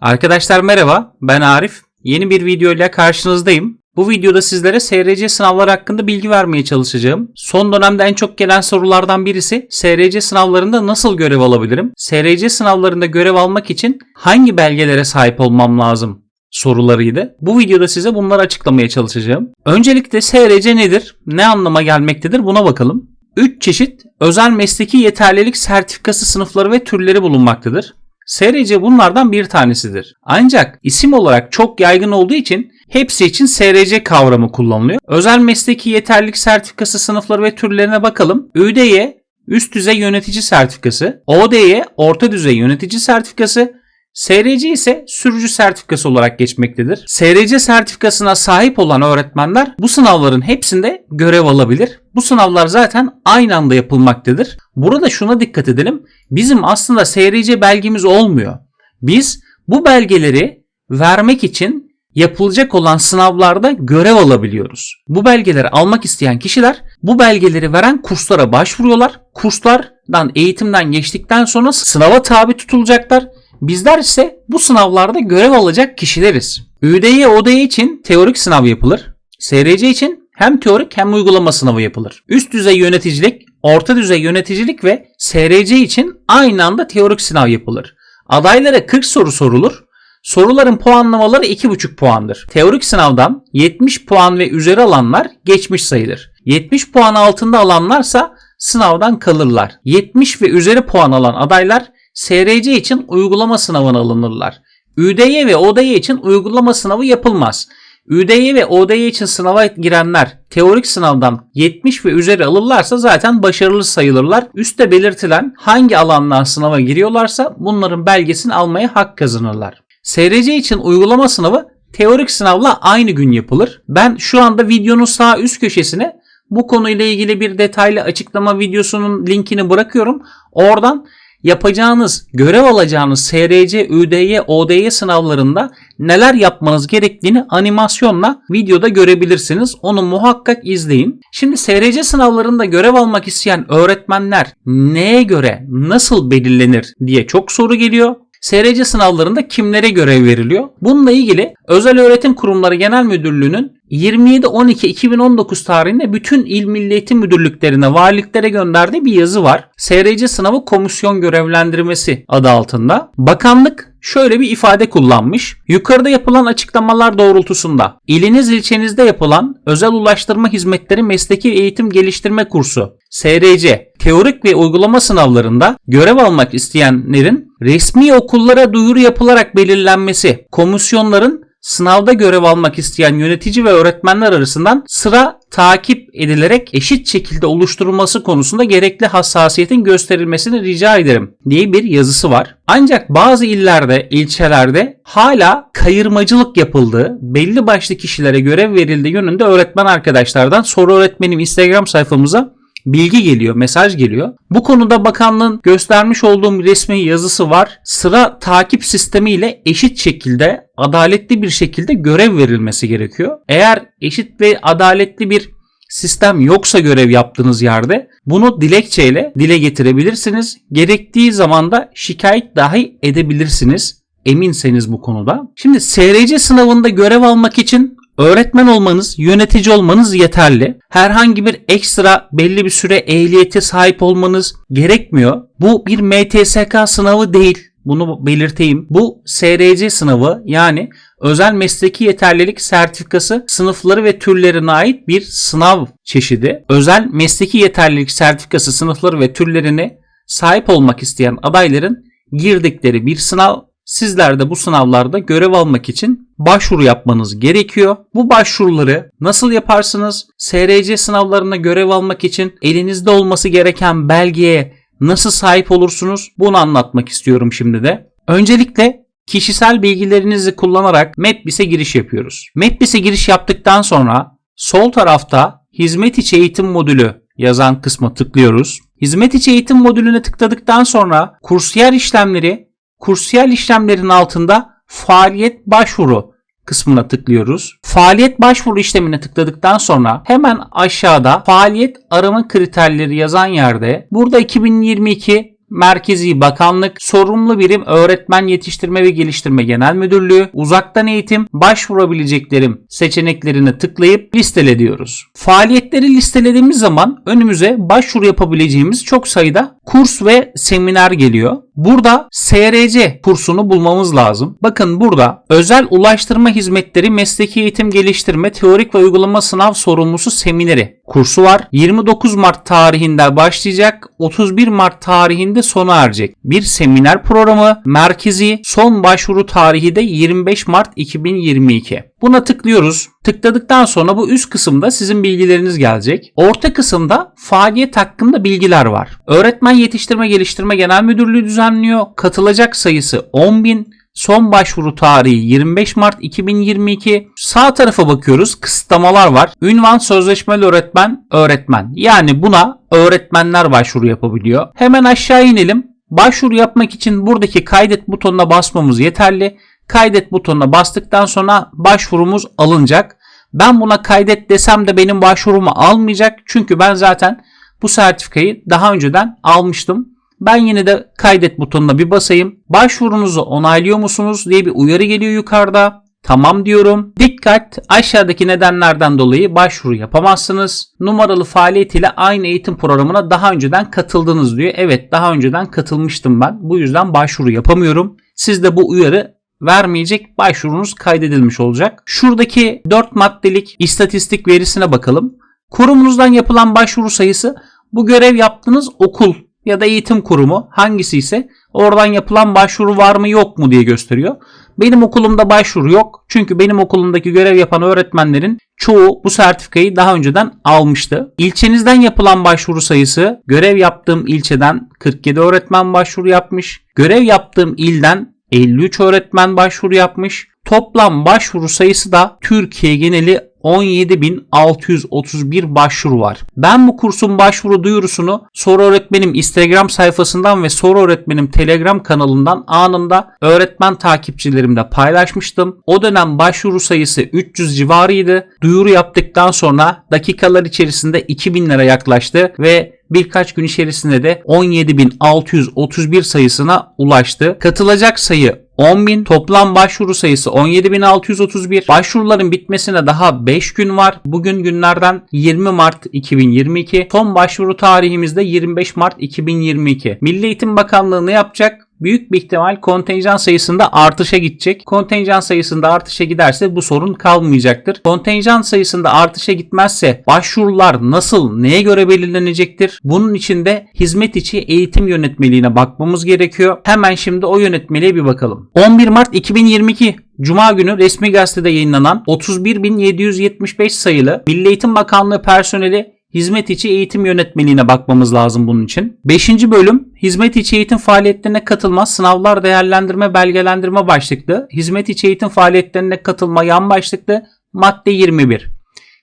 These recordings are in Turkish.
Arkadaşlar merhaba, ben Arif. Yeni bir video ile karşınızdayım. Bu videoda sizlere SRC sınavları hakkında bilgi vermeye çalışacağım. Son dönemde en çok gelen sorulardan birisi SRC sınavlarında nasıl görev alabilirim? SRC sınavlarında görev almak için hangi belgelere sahip olmam lazım? sorularıydı. Bu videoda size bunları açıklamaya çalışacağım. Öncelikle SRC nedir? Ne anlama gelmektedir? Buna bakalım. 3 çeşit özel mesleki yeterlilik sertifikası sınıfları ve türleri bulunmaktadır. SRC bunlardan bir tanesidir. Ancak isim olarak çok yaygın olduğu için hepsi için SRC kavramı kullanılıyor. Özel mesleki yeterlilik sertifikası sınıfları ve türlerine bakalım. ÜDY üst düzey yönetici sertifikası, ODY orta düzey yönetici sertifikası, SRC ise sürücü sertifikası olarak geçmektedir. SRC sertifikasına sahip olan öğretmenler bu sınavların hepsinde görev alabilir. Bu sınavlar zaten aynı anda yapılmaktadır. Burada şuna dikkat edelim. Bizim aslında SRC belgemiz olmuyor. Biz bu belgeleri vermek için yapılacak olan sınavlarda görev alabiliyoruz. Bu belgeleri almak isteyen kişiler bu belgeleri veren kurslara başvuruyorlar. Kurslardan eğitimden geçtikten sonra sınava tabi tutulacaklar Bizler ise bu sınavlarda görev alacak kişileriz. ÜDY, ODY için teorik sınav yapılır. SRC için hem teorik hem uygulama sınavı yapılır. Üst düzey yöneticilik, orta düzey yöneticilik ve SRC için aynı anda teorik sınav yapılır. Adaylara 40 soru sorulur. Soruların puanlamaları 2,5 puandır. Teorik sınavdan 70 puan ve üzeri alanlar geçmiş sayılır. 70 puan altında alanlarsa sınavdan kalırlar. 70 ve üzeri puan alan adaylar SRC için uygulama sınavına alınırlar. ÜDY ve ODY için uygulama sınavı yapılmaz. ÜDY ve ODY için sınava girenler teorik sınavdan 70 ve üzeri alırlarsa zaten başarılı sayılırlar. Üste belirtilen hangi alandan sınava giriyorlarsa bunların belgesini almaya hak kazanırlar. SRC için uygulama sınavı teorik sınavla aynı gün yapılır. Ben şu anda videonun sağ üst köşesine bu konuyla ilgili bir detaylı açıklama videosunun linkini bırakıyorum. Oradan yapacağınız, görev alacağınız SRC, ÜDY, ODY sınavlarında neler yapmanız gerektiğini animasyonla videoda görebilirsiniz. Onu muhakkak izleyin. Şimdi SRC sınavlarında görev almak isteyen öğretmenler neye göre, nasıl belirlenir diye çok soru geliyor. SRC sınavlarında kimlere görev veriliyor? Bununla ilgili Özel Öğretim Kurumları Genel Müdürlüğü'nün 27-12-2019 tarihinde bütün il milli eğitim müdürlüklerine, valiliklere gönderdiği bir yazı var. SRC sınavı komisyon görevlendirmesi adı altında. Bakanlık şöyle bir ifade kullanmış. Yukarıda yapılan açıklamalar doğrultusunda iliniz ilçenizde yapılan özel ulaştırma hizmetleri mesleki eğitim geliştirme kursu SRC teorik ve uygulama sınavlarında görev almak isteyenlerin resmi okullara duyuru yapılarak belirlenmesi, komisyonların sınavda görev almak isteyen yönetici ve öğretmenler arasından sıra takip edilerek eşit şekilde oluşturulması konusunda gerekli hassasiyetin gösterilmesini rica ederim diye bir yazısı var. Ancak bazı illerde, ilçelerde hala kayırmacılık yapıldığı, belli başlı kişilere görev verildiği yönünde öğretmen arkadaşlardan soru öğretmenim Instagram sayfamıza bilgi geliyor, mesaj geliyor. Bu konuda bakanlığın göstermiş olduğum resmi yazısı var. Sıra takip sistemi ile eşit şekilde, adaletli bir şekilde görev verilmesi gerekiyor. Eğer eşit ve adaletli bir sistem yoksa görev yaptığınız yerde bunu dilekçeyle dile getirebilirsiniz. Gerektiği zaman da şikayet dahi edebilirsiniz. Eminseniz bu konuda. Şimdi SRC sınavında görev almak için Öğretmen olmanız, yönetici olmanız yeterli. Herhangi bir ekstra belli bir süre ehliyete sahip olmanız gerekmiyor. Bu bir MTSK sınavı değil. Bunu belirteyim. Bu SRC sınavı yani özel mesleki yeterlilik sertifikası sınıfları ve türlerine ait bir sınav çeşidi. Özel mesleki yeterlilik sertifikası sınıfları ve türlerine sahip olmak isteyen adayların girdikleri bir sınav Sizler de bu sınavlarda görev almak için başvuru yapmanız gerekiyor. Bu başvuruları nasıl yaparsınız? SRC sınavlarına görev almak için elinizde olması gereken belgeye nasıl sahip olursunuz? Bunu anlatmak istiyorum şimdi de. Öncelikle kişisel bilgilerinizi kullanarak MEPBİS'e giriş yapıyoruz. MEPBİS'e giriş yaptıktan sonra sol tarafta hizmet içi eğitim modülü yazan kısma tıklıyoruz. Hizmet içi eğitim modülüne tıkladıktan sonra kursiyer işlemleri Kursiyel işlemlerin altında faaliyet başvuru kısmına tıklıyoruz. Faaliyet başvuru işlemine tıkladıktan sonra hemen aşağıda faaliyet arama kriterleri yazan yerde burada 2022 Merkezi Bakanlık, sorumlu birim Öğretmen Yetiştirme ve Geliştirme Genel Müdürlüğü, uzaktan eğitim, başvurabileceklerim seçeneklerini tıklayıp listele diyoruz. Faaliyetleri listelediğimiz zaman önümüze başvuru yapabileceğimiz çok sayıda kurs ve seminer geliyor. Burada SRC kursunu bulmamız lazım. Bakın burada özel ulaştırma hizmetleri mesleki eğitim geliştirme teorik ve uygulama sınav sorumlusu semineri kursu var. 29 Mart tarihinde başlayacak, 31 Mart tarihinde sona erecek. Bir seminer programı merkezi son başvuru tarihi de 25 Mart 2022. Buna tıklıyoruz. Tıkladıktan sonra bu üst kısımda sizin bilgileriniz gelecek. Orta kısımda faaliyet hakkında bilgiler var. Öğretmen Yetiştirme Geliştirme Genel Müdürlüğü düzenliyor. Katılacak sayısı 10.000. Son başvuru tarihi 25 Mart 2022. Sağ tarafa bakıyoruz. Kısıtlamalar var. Ünvan sözleşmeli öğretmen, öğretmen. Yani buna öğretmenler başvuru yapabiliyor. Hemen aşağı inelim. Başvuru yapmak için buradaki kaydet butonuna basmamız yeterli. Kaydet butonuna bastıktan sonra başvurumuz alınacak. Ben buna kaydet desem de benim başvurumu almayacak. Çünkü ben zaten bu sertifikayı daha önceden almıştım. Ben yine de kaydet butonuna bir basayım. Başvurunuzu onaylıyor musunuz diye bir uyarı geliyor yukarıda. Tamam diyorum. Dikkat aşağıdaki nedenlerden dolayı başvuru yapamazsınız. Numaralı faaliyet ile aynı eğitim programına daha önceden katıldınız diyor. Evet daha önceden katılmıştım ben. Bu yüzden başvuru yapamıyorum. Siz de bu uyarı vermeyecek başvurunuz kaydedilmiş olacak. Şuradaki 4 maddelik istatistik verisine bakalım. Kurumunuzdan yapılan başvuru sayısı bu görev yaptığınız okul ya da eğitim kurumu hangisi ise oradan yapılan başvuru var mı yok mu diye gösteriyor. Benim okulumda başvuru yok. Çünkü benim okulumdaki görev yapan öğretmenlerin çoğu bu sertifikayı daha önceden almıştı. İlçenizden yapılan başvuru sayısı görev yaptığım ilçeden 47 öğretmen başvuru yapmış. Görev yaptığım ilden 53 öğretmen başvuru yapmış. Toplam başvuru sayısı da Türkiye geneli 17.631 başvuru var. Ben bu kursun başvuru duyurusunu Soru Öğretmenim Instagram sayfasından ve Soru Öğretmenim Telegram kanalından anında öğretmen takipçilerimde paylaşmıştım. O dönem başvuru sayısı 300 civarıydı. Duyuru yaptıktan sonra dakikalar içerisinde 2000 lira yaklaştı ve birkaç gün içerisinde de 17.631 sayısına ulaştı. Katılacak sayı 10.000 toplam başvuru sayısı 17.631 başvuruların bitmesine daha 5 gün var. Bugün günlerden 20 Mart 2022 son başvuru tarihimizde 25 Mart 2022 Milli Eğitim Bakanlığı ne yapacak? Büyük bir ihtimal kontenjan sayısında artışa gidecek. Kontenjan sayısında artışa giderse bu sorun kalmayacaktır. Kontenjan sayısında artışa gitmezse başvurular nasıl, neye göre belirlenecektir? Bunun için de hizmet içi eğitim yönetmeliğine bakmamız gerekiyor. Hemen şimdi o yönetmeliğe bir bakalım. 11 Mart 2022 Cuma günü resmi gazetede yayınlanan 31.775 sayılı Milli Eğitim Bakanlığı personeli hizmet içi eğitim yönetmeliğine bakmamız lazım bunun için. 5. bölüm hizmet içi eğitim faaliyetlerine katılma, sınavlar değerlendirme, belgelendirme başlıklı. Hizmet içi eğitim faaliyetlerine katılma yan başlıklı madde 21.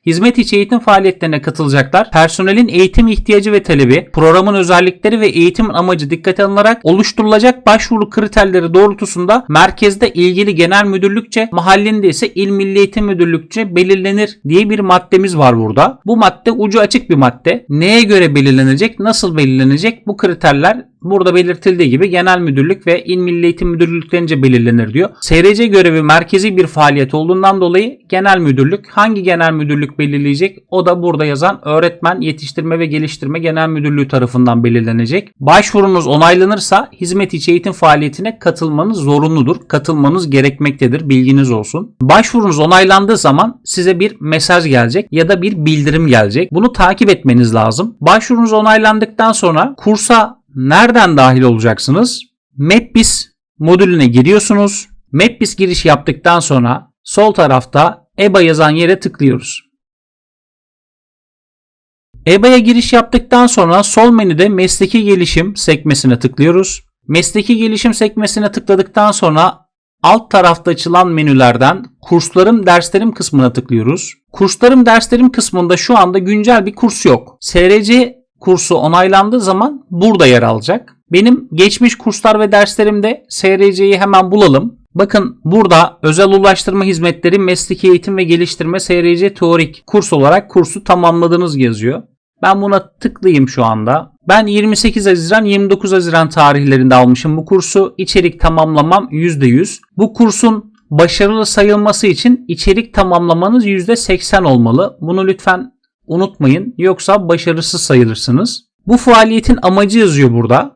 Hizmet içi eğitim faaliyetlerine katılacaklar. Personelin eğitim ihtiyacı ve talebi, programın özellikleri ve eğitimin amacı dikkate alınarak oluşturulacak başvuru kriterleri doğrultusunda merkezde ilgili genel müdürlükçe, mahallinde ise il milli eğitim müdürlükçe belirlenir diye bir maddemiz var burada. Bu madde ucu açık bir madde. Neye göre belirlenecek, nasıl belirlenecek bu kriterler burada belirtildiği gibi genel müdürlük ve il milli eğitim müdürlüklerince belirlenir diyor. SRC görevi merkezi bir faaliyet olduğundan dolayı genel müdürlük hangi genel müdürlük belirleyecek? O da burada yazan öğretmen yetiştirme ve geliştirme genel müdürlüğü tarafından belirlenecek. Başvurunuz onaylanırsa hizmet içi eğitim faaliyetine katılmanız zorunludur. Katılmanız gerekmektedir. Bilginiz olsun. Başvurunuz onaylandığı zaman size bir mesaj gelecek ya da bir bildirim gelecek. Bunu takip etmeniz lazım. Başvurunuz onaylandıktan sonra kursa nereden dahil olacaksınız? MapBiz modülüne giriyorsunuz. MapBiz giriş yaptıktan sonra sol tarafta EBA yazan yere tıklıyoruz. EBA'ya giriş yaptıktan sonra sol menüde mesleki gelişim sekmesine tıklıyoruz. Mesleki gelişim sekmesine tıkladıktan sonra alt tarafta açılan menülerden kurslarım derslerim kısmına tıklıyoruz. Kurslarım derslerim kısmında şu anda güncel bir kurs yok. SRC kursu onaylandığı zaman burada yer alacak. Benim geçmiş kurslar ve derslerimde SRC'yi hemen bulalım. Bakın burada özel ulaştırma hizmetleri mesleki eğitim ve geliştirme SRC teorik kurs olarak kursu tamamladınız yazıyor. Ben buna tıklayayım şu anda. Ben 28 Haziran 29 Haziran tarihlerinde almışım bu kursu. İçerik tamamlamam %100. Bu kursun başarılı sayılması için içerik tamamlamanız %80 olmalı. Bunu lütfen unutmayın. Yoksa başarısız sayılırsınız. Bu faaliyetin amacı yazıyor burada.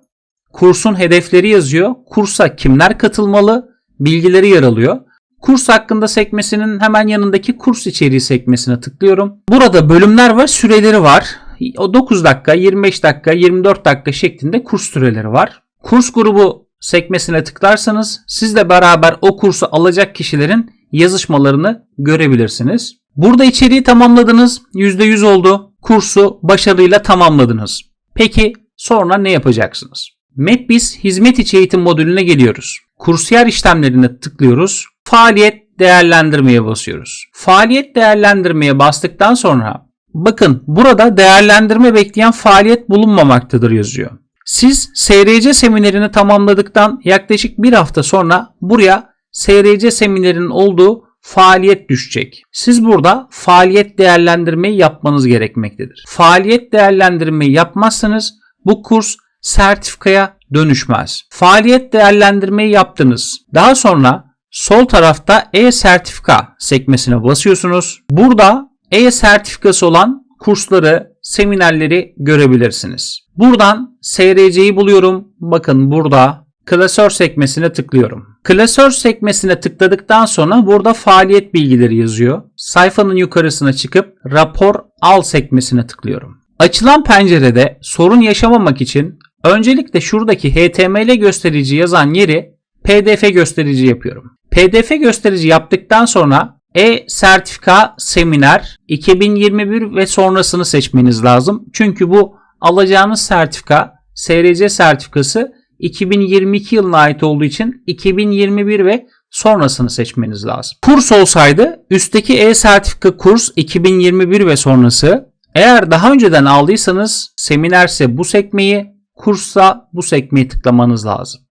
Kursun hedefleri yazıyor. Kursa kimler katılmalı? Bilgileri yer alıyor. Kurs hakkında sekmesinin hemen yanındaki kurs içeriği sekmesine tıklıyorum. Burada bölümler var, süreleri var. O 9 dakika, 25 dakika, 24 dakika şeklinde kurs süreleri var. Kurs grubu sekmesine tıklarsanız sizle beraber o kursu alacak kişilerin yazışmalarını görebilirsiniz. Burada içeriği tamamladınız. %100 oldu. Kursu başarıyla tamamladınız. Peki sonra ne yapacaksınız? MapBiz hizmet içi eğitim modülüne geliyoruz. Kursiyer işlemlerine tıklıyoruz. Faaliyet değerlendirmeye basıyoruz. Faaliyet değerlendirmeye bastıktan sonra bakın burada değerlendirme bekleyen faaliyet bulunmamaktadır yazıyor. Siz SRC seminerini tamamladıktan yaklaşık bir hafta sonra buraya SRC seminerinin olduğu faaliyet düşecek. Siz burada faaliyet değerlendirmeyi yapmanız gerekmektedir. Faaliyet değerlendirmeyi yapmazsanız bu kurs sertifikaya dönüşmez. Faaliyet değerlendirmeyi yaptınız. Daha sonra sol tarafta e-sertifika sekmesine basıyorsunuz. Burada e-sertifikası olan kursları, seminerleri görebilirsiniz. Buradan SRC'yi buluyorum. Bakın burada klasör sekmesine tıklıyorum. Klasör sekmesine tıkladıktan sonra burada faaliyet bilgileri yazıyor. Sayfanın yukarısına çıkıp rapor al sekmesine tıklıyorum. Açılan pencerede sorun yaşamamak için öncelikle şuradaki HTML gösterici yazan yeri PDF gösterici yapıyorum. PDF gösterici yaptıktan sonra e-sertifika seminer 2021 ve sonrasını seçmeniz lazım. Çünkü bu alacağınız sertifika SRC sertifikası 2022 yılına ait olduğu için 2021 ve sonrasını seçmeniz lazım. Kurs olsaydı üstteki e-sertifika kurs 2021 ve sonrası. Eğer daha önceden aldıysanız seminerse bu sekmeyi, kurssa bu sekmeyi tıklamanız lazım.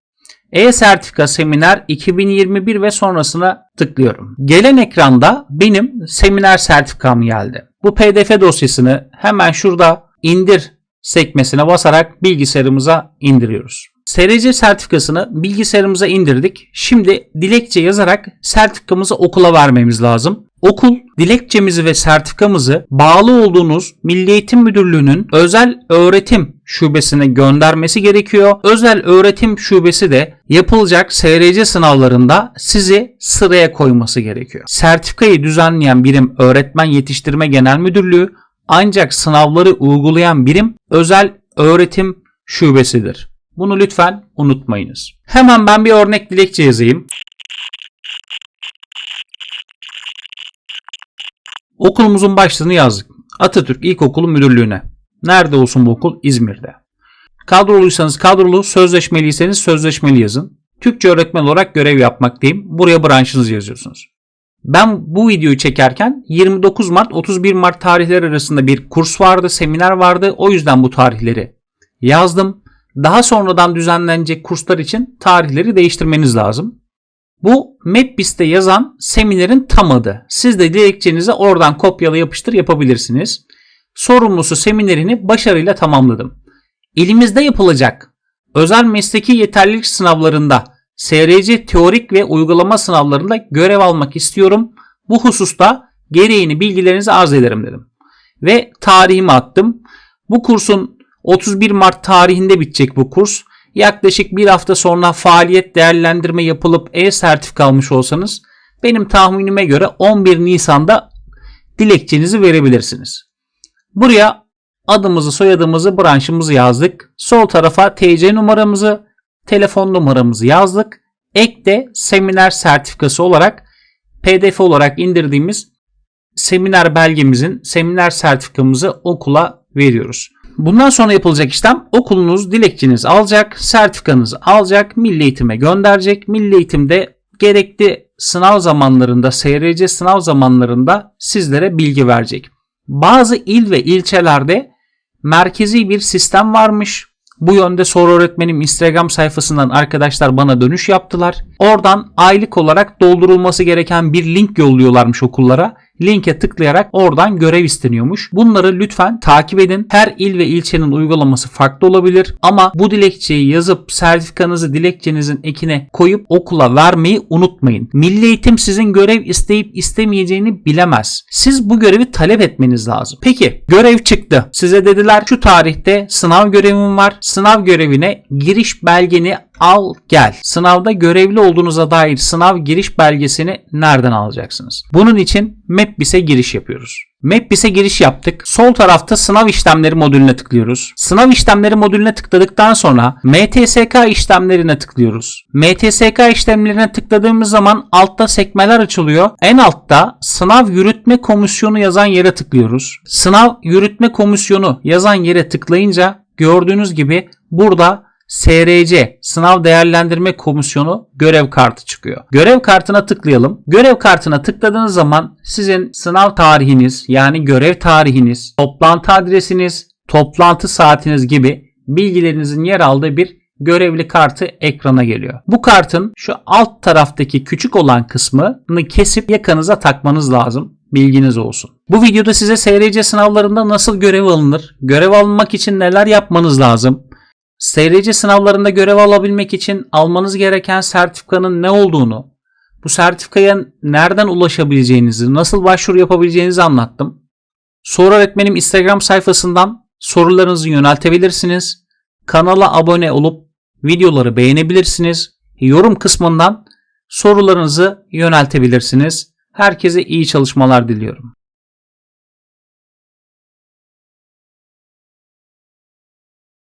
E-sertifika seminer 2021 ve sonrasına tıklıyorum. Gelen ekranda benim seminer sertifikam geldi. Bu pdf dosyasını hemen şurada indir sekmesine basarak bilgisayarımıza indiriyoruz. SRC sertifikasını bilgisayarımıza indirdik. Şimdi dilekçe yazarak sertifikamızı okula vermemiz lazım. Okul dilekçemizi ve sertifikamızı bağlı olduğunuz Milli Eğitim Müdürlüğü'nün özel öğretim şubesine göndermesi gerekiyor. Özel öğretim şubesi de yapılacak SRC sınavlarında sizi sıraya koyması gerekiyor. Sertifikayı düzenleyen birim Öğretmen Yetiştirme Genel Müdürlüğü ancak sınavları uygulayan birim özel öğretim şubesidir. Bunu lütfen unutmayınız. Hemen ben bir örnek dilekçe yazayım. Okulumuzun başlığını yazdık. Atatürk İlkokulu Müdürlüğü'ne. Nerede olsun bu okul? İzmir'de. Kadroluysanız kadrolu, sözleşmeliyseniz sözleşmeli yazın. Türkçe öğretmen olarak görev yapmaktayım. Buraya branşınızı yazıyorsunuz. Ben bu videoyu çekerken 29 Mart 31 Mart tarihleri arasında bir kurs vardı, seminer vardı. O yüzden bu tarihleri yazdım. Daha sonradan düzenlenecek kurslar için tarihleri değiştirmeniz lazım. Bu MapBiz'de yazan seminerin tam adı. Siz de dilekçenizi oradan kopyala yapıştır yapabilirsiniz. Sorumlusu seminerini başarıyla tamamladım. Elimizde yapılacak özel mesleki yeterlilik sınavlarında SRC teorik ve uygulama sınavlarında görev almak istiyorum. Bu hususta gereğini bilgilerinizi arz ederim dedim. Ve tarihimi attım. Bu kursun 31 Mart tarihinde bitecek bu kurs. Yaklaşık bir hafta sonra faaliyet değerlendirme yapılıp e-sertifika almış olsanız benim tahminime göre 11 Nisan'da dilekçenizi verebilirsiniz. Buraya adımızı, soyadımızı, branşımızı yazdık. Sol tarafa TC numaramızı, telefon numaramızı yazdık. Ekte seminer sertifikası olarak PDF olarak indirdiğimiz seminer belgemizin, seminer sertifikamızı okula veriyoruz. Bundan sonra yapılacak işlem okulunuz dilekçenizi alacak, sertifikanızı alacak, milli eğitime gönderecek. Milli eğitimde gerekli sınav zamanlarında, SRC sınav zamanlarında sizlere bilgi verecek. Bazı il ve ilçelerde merkezi bir sistem varmış. Bu yönde soru öğretmenim Instagram sayfasından arkadaşlar bana dönüş yaptılar. Oradan aylık olarak doldurulması gereken bir link yolluyorlarmış okullara. Linke tıklayarak oradan görev isteniyormuş. Bunları lütfen takip edin. Her il ve ilçenin uygulaması farklı olabilir ama bu dilekçeyi yazıp sertifikanızı dilekçenizin ekine koyup okula vermeyi unutmayın. Milli Eğitim sizin görev isteyip istemeyeceğini bilemez. Siz bu görevi talep etmeniz lazım. Peki görev çıktı. Size dediler şu tarihte sınav görevim var. Sınav görevine giriş belgeni al gel. Sınavda görevli olduğunuza dair sınav giriş belgesini nereden alacaksınız? Bunun için Mapbis'e giriş yapıyoruz. Mapbis'e giriş yaptık. Sol tarafta sınav işlemleri modülüne tıklıyoruz. Sınav işlemleri modülüne tıkladıktan sonra MTSK işlemlerine tıklıyoruz. MTSK işlemlerine tıkladığımız zaman altta sekmeler açılıyor. En altta sınav yürütme komisyonu yazan yere tıklıyoruz. Sınav yürütme komisyonu yazan yere tıklayınca gördüğünüz gibi burada SRC Sınav Değerlendirme Komisyonu görev kartı çıkıyor. Görev kartına tıklayalım. Görev kartına tıkladığınız zaman sizin sınav tarihiniz yani görev tarihiniz, toplantı adresiniz, toplantı saatiniz gibi bilgilerinizin yer aldığı bir görevli kartı ekrana geliyor. Bu kartın şu alt taraftaki küçük olan kısmını kesip yakanıza takmanız lazım. Bilginiz olsun. Bu videoda size SRC sınavlarında nasıl görev alınır, görev alınmak için neler yapmanız lazım, SRC sınavlarında görev alabilmek için almanız gereken sertifikanın ne olduğunu, bu sertifikaya nereden ulaşabileceğinizi, nasıl başvuru yapabileceğinizi anlattım. Soru öğretmenim Instagram sayfasından sorularınızı yöneltebilirsiniz. Kanala abone olup videoları beğenebilirsiniz. Yorum kısmından sorularınızı yöneltebilirsiniz. Herkese iyi çalışmalar diliyorum.